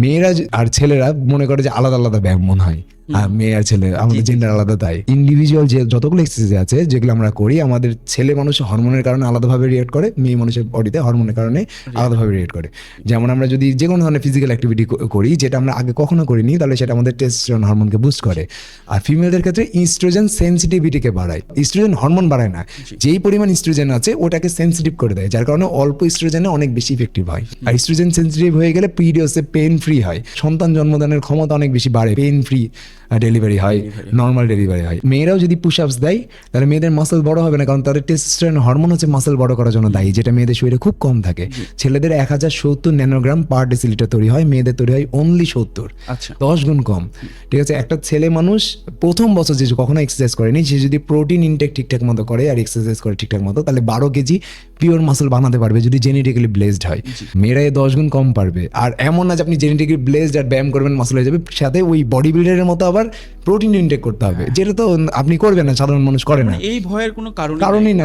মেয়েরা আর ছেলেরা মনে করে যে আলাদা আলাদা ব্যায়াম মনে হয়। আর মেয়ে আর ছেলে আমাদের জেন্ডার আলাদা তাই। ইন্ডিভিজুয়াল যে যতগুলো এক্সারসাইজ আছে যেগুলো আমরা করি আমাদের ছেলে মানুষ হরমোনের কারণে আলাদাভাবে রিয়েক্ট করে মেয়ে মানুষের বডিতে হরমোনের কারণে আলাদাভাবে রিয়েক্ট করে। যেমন আমরা যদি যে কোনো ধরনের ফিজিক্যাল অ্যাক্টিভিটি করি যেটা আমরা আগে কখনো করিনি তাহলে সেটা আমাদের টেস্টোস্টেরন হরমোনকে বুস্ট করে। আর ফিমেলদের ক্ষেত্রে ইস্ট্রোজেন সেন্সিটিভিটিকে বাড়ায়। ইস্ট্রোজেন হরমোন বাড়ায় না। যেই পরিমাণ ইস্ট্রোজেন আছে ওটাকে সেন্সিটিভ করে দেয় যার কারণে অল্প ইস্ট্রোজেনে অনেক বেশি ইফেক্টিভ হয়। আর ইস্ট্রোজেন সেন্সিটিভ হয়ে গেলে পিরিয়ডসে পেন ফ্রি হয়। সন্তান জন্মদানের ক্ষমতা অনেক বেশি বাড়ে পেন ফ্রি ডেলিভারি হয় নর্মাল ডেলিভারি হয়। মেয়েরাও যদি পুশ আপস দেয় তাহলে মেয়েদের মাসেল বড় হবে না কারণ তাদের টেস্টোস্টেরন হরমোন হচ্ছে মাসেল বড় করার জন্য দায়ী যেটা মেয়েদের শরীরে খুব কম থাকে। ছেলেদের এক হাজার সত্তর ন্যানোগ্রাম পার ডেসিলিটার তৈরি হয় মেয়েদের তৈরি হয় অনলি সত্তর। আচ্ছা। দশ গুণ কম। ঠিক আছে? একটা ছেলে মানুষ প্রথম বছর যে কখনো এক্সারসাইজ করেনি সে যদি প্রোটিন ইনটেক ঠিকঠাক মতো করে আর এক্সারসাইজ করে ঠিকঠাক মতো তাহলে বারো কেজি পিওর মাসেল বানাতে পারবে যদি জেনেটিক্যালি ব্লেসড হয়। মেয়েরা দশ গুণ কম পারবে। আর এমন না যে আপনি জেনেটিক্যালি ব্লেসড আর ব্যায়াম করবেন মাসল হয়ে যাবে সাথে ওই বডি বিল্ডারের মতো আবার প্রোটিন ইনটেক করতে হবে। যেটা তো আপনি করবেন না সাধারণ মানুষ করে না। এই ভয়ের কোনো কারণ কারণই নাই।